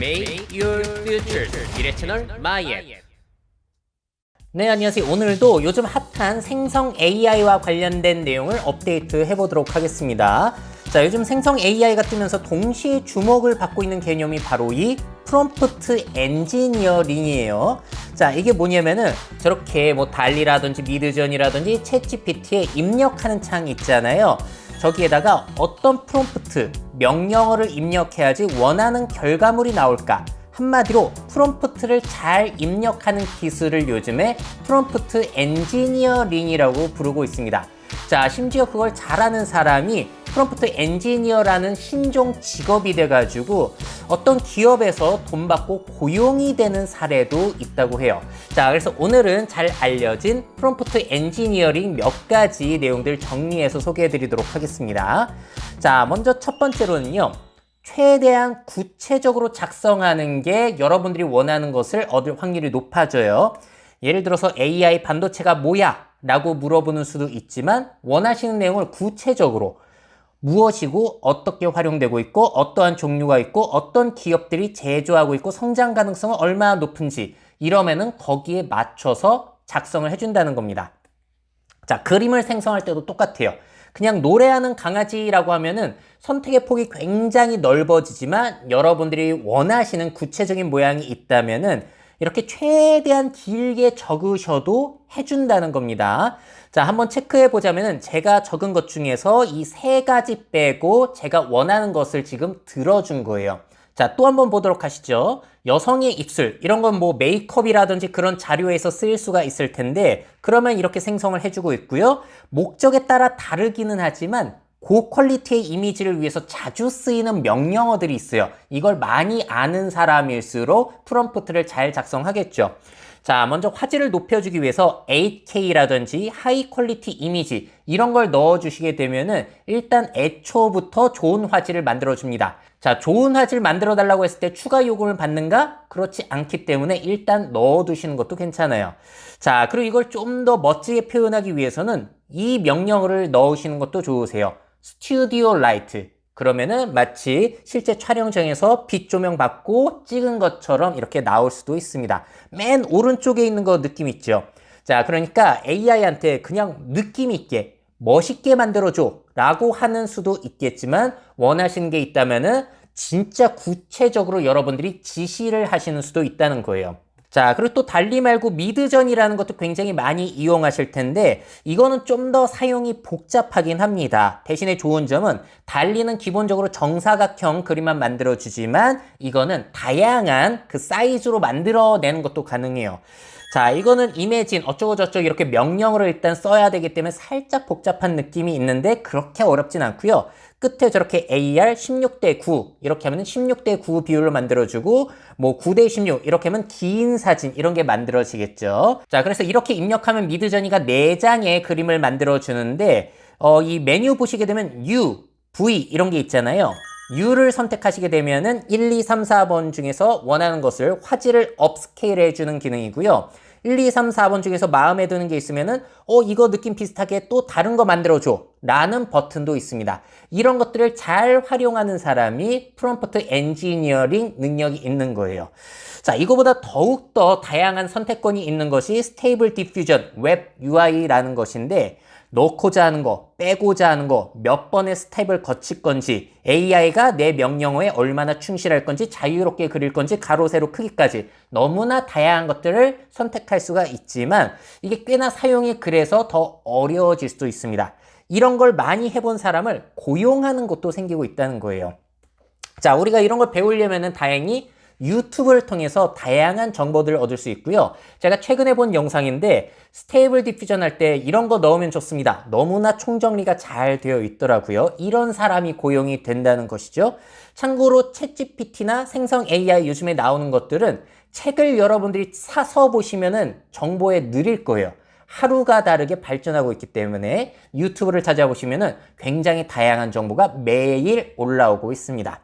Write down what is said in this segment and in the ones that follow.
Make your future 미래 채널 마이앱 네, 안녕하세요. 오늘도 요즘 핫한 생성 AI와 관련된 내용을 업데이트 해보도록 하겠습니다. 자, 요즘 생성 AI가 뜨면서 동시에 주목을 받고 있는 개념이 바로 이 프롬프트 엔지니어링이에요. 자, 이게 뭐냐면은 저렇게 뭐 달리라든지 미드전이라든지 챗GPT에 입력하는 창 있잖아요. 저기에다가 어떤 프롬프트, 명령어를 입력해야지 원하는 결과물이 나올까? 한마디로 프롬프트를 잘 입력하는 기술을 요즘에 프롬프트 엔지니어링이라고 부르고 있습니다. 자, 심지어 그걸 잘하는 사람이 프롬프트 엔지니어라는 신종 직업이 돼가지고 어떤 기업에서 돈 받고 고용이 되는 사례도 있다고 해요. 자, 그래서 오늘은 잘 알려진 프롬프트 엔지니어링 몇 가지 내용들 정리해서 소개해 드리도록 하겠습니다. 자, 먼저 첫 번째로는요. 최대한 구체적으로 작성하는 게 여러분들이 원하는 것을 얻을 확률이 높아져요. 예를 들어서 AI 반도체가 뭐야? 라고 물어보는 수도 있지만 원하시는 내용을 구체적으로 무엇이고 어떻게 활용되고 있고 어떠한 종류가 있고 어떤 기업들이 제조하고 있고 성장 가능성은 얼마나 높은지 이러면은 거기에 맞춰서 작성을 해준다는 겁니다. 자, 그림을 생성할 때도 똑같아요. 그냥 노래하는 강아지라고 하면은 선택의 폭이 굉장히 넓어지지만 여러분들이 원하시는 구체적인 모양이 있다면은 이렇게 최대한 길게 적으셔도 해준다는 겁니다. 자, 한번 체크해 보자면은 제가 적은 것 중에서 이 세 가지 빼고 제가 원하는 것을 지금 들어준 거예요. 자, 또 한번 보도록 하시죠. 여성의 입술, 이런 건 뭐 메이크업이라든지 그런 자료에서 쓰일 수가 있을 텐데, 그러면 이렇게 생성을 해주고 있고요. 목적에 따라 다르기는 하지만, 고퀄리티의 이미지를 위해서 자주 쓰이는 명령어들이 있어요. 이걸 많이 아는 사람일수록 프롬프트를 잘 작성하겠죠. 자, 먼저 화질을 높여주기 위해서 8K라든지 하이 퀄리티 이미지 이런 걸 넣어주시게 되면은 일단 애초부터 좋은 화질을 만들어줍니다. 자, 좋은 화질 만들어 달라고 했을 때 추가 요금을 받는가? 그렇지 않기 때문에 일단 넣어두시는 것도 괜찮아요. 자, 그리고 이걸 좀 더 멋지게 표현하기 위해서는 이 명령어를 넣으시는 것도 좋으세요. 스튜디오 라이트. 그러면은 마치 실제 촬영장에서 빛 조명 받고 찍은 것처럼 이렇게 나올 수도 있습니다. 맨 오른쪽에 있는 거 느낌 있죠? 자, 그러니까 AI한테 그냥 느낌 있게 멋있게 만들어줘 라고 하는 수도 있겠지만 원하시는 게 있다면은 진짜 구체적으로 여러분들이 지시를 하시는 수도 있다는 거예요. 자, 그리고 또 달리 말고 미드전이라는 것도 굉장히 많이 이용하실 텐데 이거는 좀 더 사용이 복잡하긴 합니다. 대신에 좋은 점은 달리는 기본적으로 정사각형 그림만 만들어 주지만 이거는 다양한 그 사이즈로 만들어 내는 것도 가능해요. 자, 이거는 이매진 어쩌고저쩌고 이렇게 명령어를 일단 써야 되기 때문에 살짝 복잡한 느낌이 있는데 그렇게 어렵진 않고요. 끝에 저렇게 AR 16대 9 이렇게 하면 16대 9 비율로 만들어주고 뭐 9대 16 이렇게 하면 긴 사진 이런 게 만들어지겠죠. 자, 그래서 이렇게 입력하면 미드저니가 4장의 그림을 만들어주는데 어, 이 메뉴 보시게 되면 U, V 이런 게 있잖아요. U를 선택하시게 되면은 1, 2, 3, 4번 중에서 원하는 것을 화질을 업스케일 해주는 기능이고요. 1, 2, 3, 4번 중에서 마음에 드는 게 있으면은 어 이거 느낌 비슷하게 또 다른 거 만들어줘 라는 버튼도 있습니다. 이런 것들을 잘 활용하는 사람이 프롬프트 엔지니어링 능력이 있는 거예요. 자 이거보다 더욱더 다양한 선택권이 있는 것이 스테이블 디퓨전 웹 UI라는 것인데 넣고자 하는 거, 빼고자 하는 거, 몇 번의 스텝을 거칠 건지, AI가 내 명령어에 얼마나 충실할 건지, 자유롭게 그릴 건지, 가로, 세로 크기까지 너무나 다양한 것들을 선택할 수가 있지만 이게 꽤나 사용이 그래서 더 어려워질 수도 있습니다. 이런 걸 많이 해본 사람을 고용하는 것도 생기고 있다는 거예요. 자, 우리가 이런 걸 배우려면은 다행히 유튜브를 통해서 다양한 정보들을 얻을 수 있고요. 제가 최근에 본 영상인데 스테이블 디퓨전 할 때 이런 거 넣으면 좋습니다. 너무나 총정리가 잘 되어 있더라고요. 이런 사람이 고용이 된다는 것이죠. 참고로 챗GPT나 생성 AI 요즘에 나오는 것들은 책을 여러분들이 사서 보시면은 정보에 느릴 거예요. 하루가 다르게 발전하고 있기 때문에 유튜브를 찾아보시면은 굉장히 다양한 정보가 매일 올라오고 있습니다.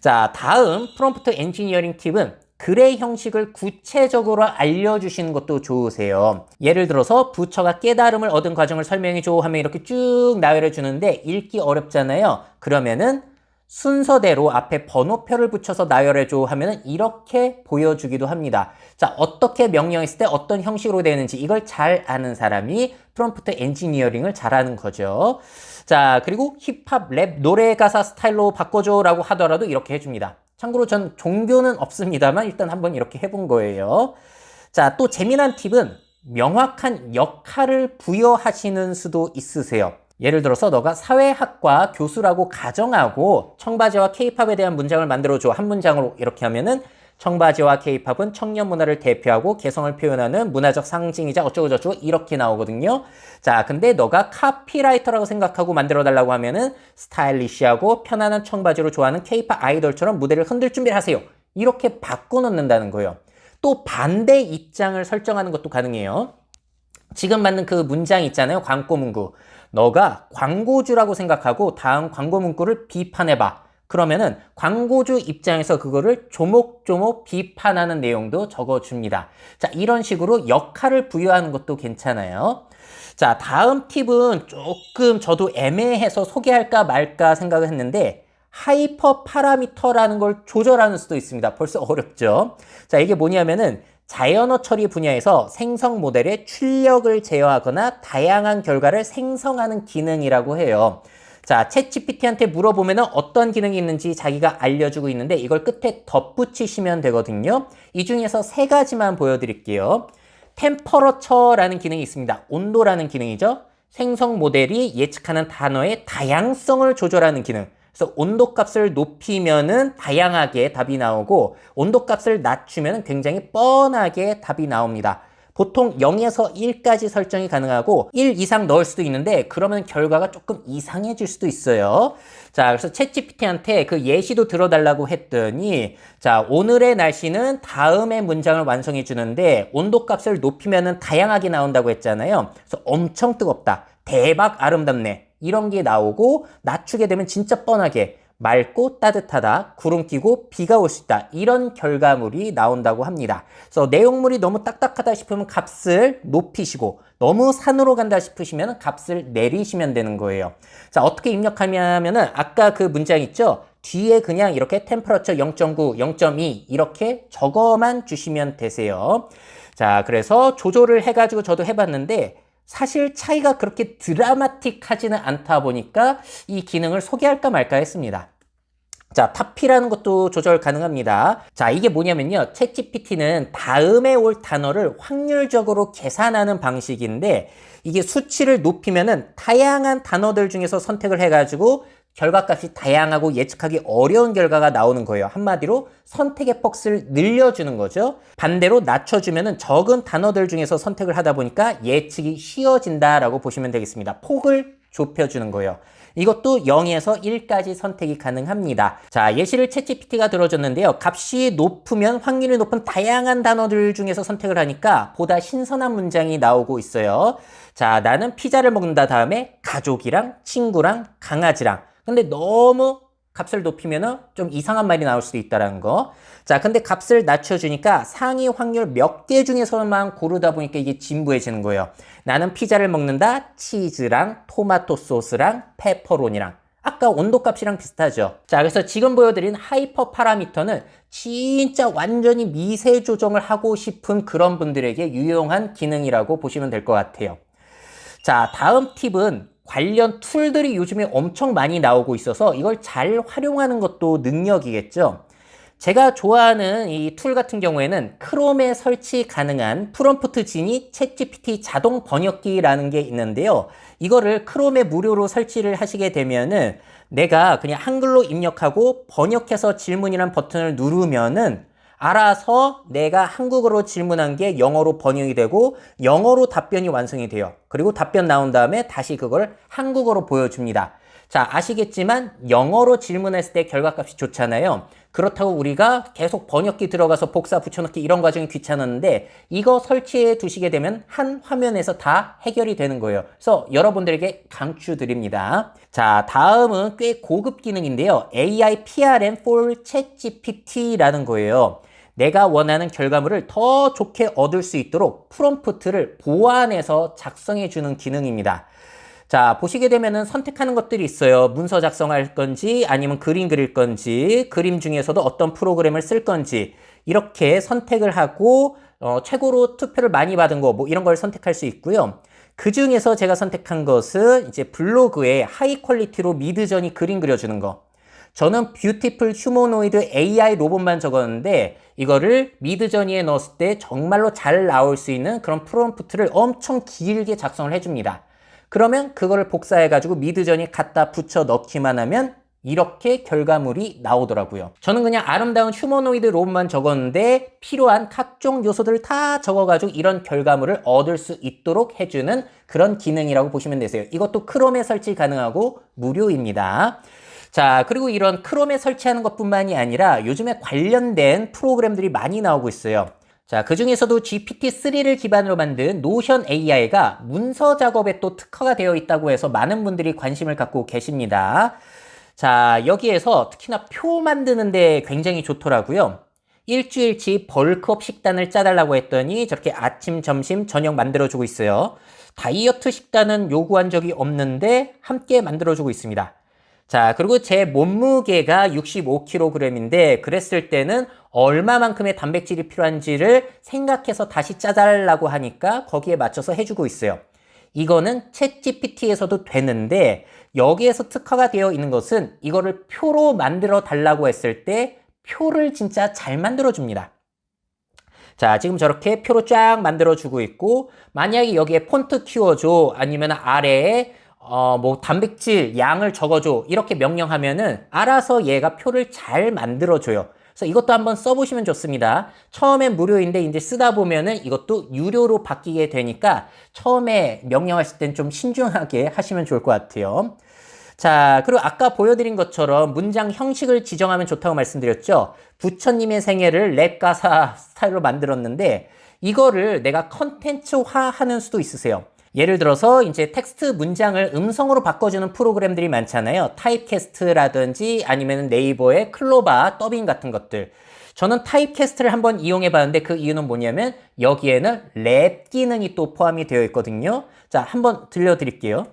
자, 다음 프롬프트 엔지니어링 팁은 글의 형식을 구체적으로 알려주시는 것도 좋으세요. 예를 들어서 부처가 깨달음을 얻은 과정을 설명해줘 하면 이렇게 쭉 나열해 주는데 읽기 어렵잖아요. 그러면은 순서대로 앞에 번호표를 붙여서 나열해줘 하면은 이렇게 보여주기도 합니다. 자, 어떻게 명령했을 때 어떤 형식으로 되는지 이걸 잘 아는 사람이 프롬프트 엔지니어링을 잘하는 거죠. 자, 그리고 힙합, 랩, 노래 가사 스타일로 바꿔줘 라고 하더라도 이렇게 해줍니다. 참고로 전 종교는 없습니다만 일단 한번 이렇게 해본 거예요. 자, 또 재미난 팁은 명확한 역할을 부여하시는 수도 있으세요. 예를 들어서 너가 사회학과 교수라고 가정하고 청바지와 케이팝에 대한 문장을 만들어줘. 한 문장으로 이렇게 하면은 청바지와 케이팝은 청년 문화를 대표하고 개성을 표현하는 문화적 상징이자 어쩌고저쩌고 이렇게 나오거든요. 자, 근데 너가 카피라이터라고 생각하고 만들어 달라고 하면은 스타일리시하고 편안한 청바지로 좋아하는 케이팝 아이돌처럼 무대를 흔들 준비를 하세요. 이렇게 바꿔 놓는다는 거예요. 또 반대 입장을 설정하는 것도 가능해요. 지금 맞는 그 문장 있잖아요. 광고 문구. 너가 광고주라고 생각하고 다음 광고 문구를 비판해봐. 그러면은 광고주 입장에서 그거를 조목조목 비판하는 내용도 적어줍니다. 자, 이런 식으로 역할을 부여하는 것도 괜찮아요. 자, 다음 팁은 조금 저도 애매해서 소개할까 말까 생각을 했는데 하이퍼 파라미터라는 걸 조절하는 수도 있습니다. 벌써 어렵죠? 자, 이게 뭐냐면은 자연어 처리 분야에서 생성 모델의 출력을 제어하거나 다양한 결과를 생성하는 기능이라고 해요. 자, 챗 GPT한테 물어보면 어떤 기능이 있는지 자기가 알려주고 있는데 이걸 끝에 덧붙이시면 되거든요. 이 중에서 세 가지만 보여드릴게요. 템퍼러처라는 기능이 있습니다. 온도라는 기능이죠. 생성 모델이 예측하는 단어의 다양성을 조절하는 기능. 그래서 온도 값을 높이면은 다양하게 답이 나오고 온도 값을 낮추면 굉장히 뻔하게 답이 나옵니다. 보통 0에서 1까지 설정이 가능하고 1 이상 넣을 수도 있는데 그러면 결과가 조금 이상해질 수도 있어요. 자, 그래서 챗GPT한테 그 예시도 들어달라고 했더니 자, 오늘의 날씨는 다음의 문장을 완성해 주는데 온도 값을 높이면은 다양하게 나온다고 했잖아요. 그래서 엄청 뜨겁다. 대박 아름답네. 이런 게 나오고 낮추게 되면 진짜 뻔하게 맑고 따뜻하다, 구름 끼고 비가 올 수 있다. 이런 결과물이 나온다고 합니다. 그래서 내용물이 너무 딱딱하다 싶으면 값을 높이시고 너무 산으로 간다 싶으시면 값을 내리시면 되는 거예요. 자, 어떻게 입력하냐면은 아까 그 문장 있죠? 뒤에 그냥 이렇게 템퍼러처 0.9, 0.2 이렇게 적어만 주시면 되세요. 자, 그래서 조절을 해가지고 저도 해봤는데 사실 차이가 그렇게 드라마틱하지는 않다 보니까 이 기능을 소개할까 말까 했습니다. 자, 탑피라는 것도 조절 가능합니다. 자, 이게 뭐냐면요. 챗GPT는 다음에 올 단어를 확률적으로 계산하는 방식인데 이게 수치를 높이면은 다양한 단어들 중에서 선택을 해가지고 결과값이 다양하고 예측하기 어려운 결과가 나오는 거예요. 한마디로 선택의 폭을 늘려주는 거죠. 반대로 낮춰주면 적은 단어들 중에서 선택을 하다 보니까 예측이 쉬워진다라고 보시면 되겠습니다. 폭을 좁혀주는 거예요. 이것도 0에서 1까지 선택이 가능합니다. 자, 예시를 챗GPT가 들어줬는데요. 값이 높으면 확률이 높은 다양한 단어들 중에서 선택을 하니까 보다 신선한 문장이 나오고 있어요. 자, 나는 피자를 먹는다 다음에 가족이랑 친구랑 강아지랑 근데 너무 값을 높이면 좀 이상한 말이 나올 수도 있다는 거. 자, 근데 값을 낮춰주니까 상위 확률 몇 개 중에서만 고르다 보니까 이게 진부해지는 거예요. 나는 피자를 먹는다. 치즈랑 토마토 소스랑 페퍼로니랑. 아까 온도 값이랑 비슷하죠. 자, 그래서 지금 보여드린 하이퍼 파라미터는 진짜 완전히 미세 조정을 하고 싶은 그런 분들에게 유용한 기능이라고 보시면 될 것 같아요. 자, 다음 팁은 관련 툴들이 요즘에 엄청 많이 나오고 있어서 이걸 잘 활용하는 것도 능력이겠죠. 제가 좋아하는 이 툴 같은 경우에는 크롬에 설치 가능한 프롬프트 지니 챗GPT 자동 번역기라는 게 있는데요. 이거를 크롬에 무료로 설치를 하시게 되면은 내가 그냥 한글로 입력하고 번역해서 질문이란 버튼을 누르면은 알아서 내가 한국어로 질문한 게 영어로 번역이 되고 영어로 답변이 완성이 돼요. 그리고 답변 나온 다음에 다시 그걸 한국어로 보여줍니다. 자, 아시겠지만 영어로 질문했을 때 결과값이 좋잖아요. 그렇다고 우리가 계속 번역기 들어가서 복사 붙여넣기 이런 과정이 귀찮았는데 이거 설치해 두시게 되면 한 화면에서 다 해결이 되는 거예요. 그래서 여러분들에게 강추드립니다. 자, 다음은 꽤 고급 기능인데요. AI PRM for ChatGPT라는 거예요. 내가 원하는 결과물을 더 좋게 얻을 수 있도록 프롬프트를 보완해서 작성해 주는 기능입니다. 자, 보시게 되면은 선택하는 것들이 있어요. 문서 작성할 건지 아니면 그림 그릴 건지 그림 중에서도 어떤 프로그램을 쓸 건지 이렇게 선택을 하고 어, 최고로 투표를 많이 받은 거 뭐 이런 걸 선택할 수 있고요. 그 중에서 제가 선택한 것은 이제 블로그에 하이 퀄리티로 미드전이 그림 그려주는 거. 저는 뷰티풀 휴머노이드 AI 로봇만 적었는데 이거를 미드저니에 넣었을 때 정말로 잘 나올 수 있는 그런 프롬프트를 엄청 길게 작성을 해줍니다. 그러면 그거를 복사해가지고 미드저니 갖다 붙여 넣기만 하면 이렇게 결과물이 나오더라고요. 저는 그냥 아름다운 휴머노이드 로봇만 적었는데 필요한 각종 요소들을 다 적어가지고 이런 결과물을 얻을 수 있도록 해주는 그런 기능이라고 보시면 되세요. 이것도 크롬에 설치 가능하고 무료입니다. 자, 그리고 이런 크롬에 설치하는 것 뿐만이 아니라 요즘에 관련된 프로그램들이 많이 나오고 있어요. 자, 그 중에서도 GPT-3를 기반으로 만든 노션 AI가 문서 작업에 또 특화가 되어 있다고 해서 많은 분들이 관심을 갖고 계십니다. 자, 여기에서 특히나 표 만드는데 굉장히 좋더라고요. 일주일치 벌크업 식단을 짜달라고 했더니 저렇게 아침, 점심, 저녁 만들어주고 있어요. 다이어트 식단은 요구한 적이 없는데 함께 만들어주고 있습니다. 자, 그리고 제 몸무게가 65kg인데 그랬을 때는 얼마만큼의 단백질이 필요한지를 생각해서 다시 짜달라고 하니까 거기에 맞춰서 해주고 있어요. 이거는 챗 GPT에서도 되는데 여기에서 특화가 되어 있는 것은 이거를 표로 만들어 달라고 했을 때 표를 진짜 잘 만들어 줍니다. 자, 지금 저렇게 표로 쫙 만들어 주고 있고 만약에 여기에 폰트 키워줘 아니면 아래에 어, 뭐 단백질 양을 적어줘 이렇게 명령하면은 알아서 얘가 표를 잘 만들어줘요. 그래서 이것도 한번 써보시면 좋습니다. 처음엔 무료인데 이제 쓰다 보면은 이것도 유료로 바뀌게 되니까 처음에 명령하실 땐 좀 신중하게 하시면 좋을 것 같아요. 자, 그리고 아까 보여드린 것처럼 문장 형식을 지정하면 좋다고 말씀드렸죠. 부처님의 생애를 랩 가사 스타일로 만들었는데 이거를 내가 컨텐츠화 하는 수도 있으세요. 예를 들어서 이제 텍스트 문장을 음성으로 바꿔주는 프로그램들이 많잖아요. 타입캐스트라든지 아니면 네이버의 클로바 더빙 같은 것들. 저는 타입캐스트를 한번 이용해 봤는데 그 이유는 뭐냐면 여기에는 랩 기능이 또 포함이 되어 있거든요. 자, 한번 들려드릴게요.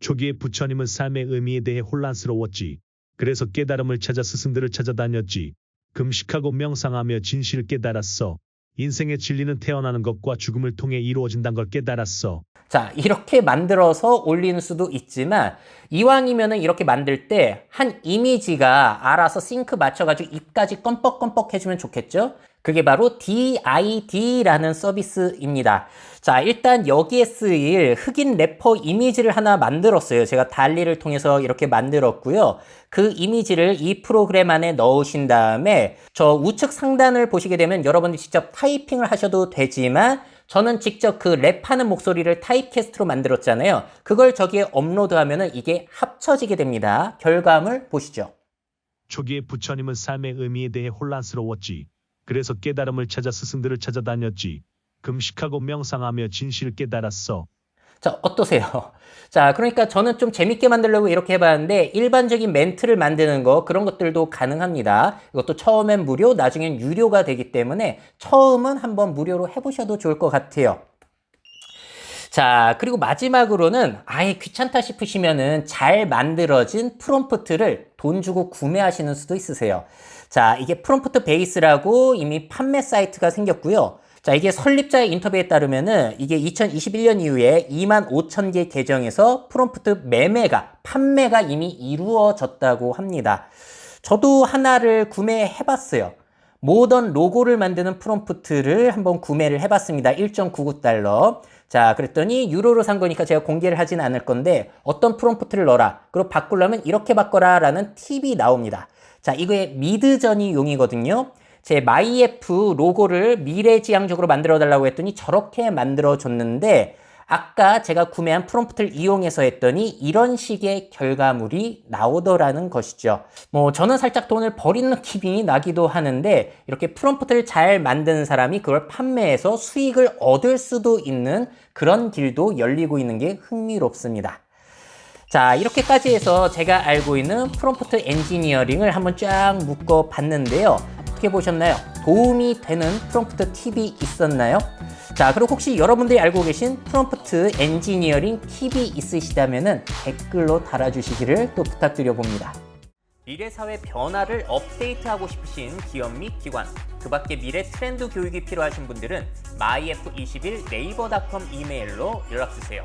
초기에 부처님은 삶의 의미에 대해 혼란스러웠지. 그래서 깨달음을 찾아 스승들을 찾아다녔지. 금식하고 명상하며 진실을 깨달았어. 인생의 진리는 태어나는 것과 죽음을 통해 이루어진다는 걸 깨달았어. 자, 이렇게 만들어서 올리는 수도 있지만 이왕이면은 이렇게 만들 때 한 이미지가 알아서 싱크 맞춰가지고 입까지 껌뻑껌뻑 해주면 좋겠죠? 그게 바로 DID라는 서비스입니다. 자, 일단 여기에 쓰일 흑인 래퍼 이미지를 하나 만들었어요. 제가 달리를 통해서 이렇게 만들었고요. 그 이미지를 이 프로그램 안에 넣으신 다음에 저 우측 상단을 보시게 되면 여러분이 직접 타이핑을 하셔도 되지만 저는 직접 그 랩하는 목소리를 타입캐스트로 만들었잖아요. 그걸 저기에 업로드하면은 이게 합쳐지게 됩니다. 결과물 보시죠. 초기에 부처님은 삶의 의미에 대해 혼란스러웠지. 그래서 깨달음을 찾아 스승들을 찾아다녔지. 금식하고 명상하며 진실을 깨달았어. 자, 어떠세요? 자, 그러니까 저는 좀 재밌게 만들려고 이렇게 해봤는데 일반적인 멘트를 만드는 거 그런 것들도 가능합니다. 이것도 처음엔 무료, 나중엔 유료가 되기 때문에 처음은 한번 무료로 해보셔도 좋을 것 같아요. 자, 그리고 마지막으로는 아예 귀찮다 싶으시면은 잘 만들어진 프롬프트를 돈 주고 구매하시는 수도 있으세요. 자, 이게 프롬프트 베이스라고 이미 판매 사이트가 생겼고요. 자, 이게 설립자의 인터뷰에 따르면은 이게 2021년 이후에 2만 5천 개 계정에서 프롬프트 매매가, 판매가 이미 이루어졌다고 합니다. 저도 하나를 구매해 봤어요. 모던 로고를 만드는 프롬프트를 한번 구매를 해 봤습니다. 1.99달러. 자, 그랬더니 유로로 산 거니까 제가 공개를 하지는 않을 건데 어떤 프롬프트를 넣어라. 그리고 바꾸려면 이렇게 바꿔라 라는 팁이 나옵니다. 자, 이거의 미드전이 용이거든요. 제 마이F 로고를 미래지향적으로 만들어 달라고 했더니 저렇게 만들어 줬는데 아까 제가 구매한 프롬프트를 이용해서 했더니 이런 식의 결과물이 나오더라는 것이죠. 뭐 저는 살짝 돈을 버린 느낌이 나기도 하는데 이렇게 프롬프트를 잘 만드는 사람이 그걸 판매해서 수익을 얻을 수도 있는 그런 길도 열리고 있는 게 흥미롭습니다. 자, 이렇게까지 해서 제가 알고 있는 프롬프트 엔지니어링을 한번 쫙 묶어 봤는데요. 어떻게 보셨나요? 도움이 되는 프롬프트 팁이 있었나요? 자, 그리고 혹시 여러분들이 알고 계신 프롬프트 엔지니어링 팁이 있으시다면 댓글로 달아주시기를 또 부탁드려 봅니다. 미래 사회 변화를 업데이트하고 싶으신 기업 및 기관, 그 밖에 미래 트렌드 교육이 필요하신 분들은 myf21 네이버닷컴 이메일로 연락 주세요.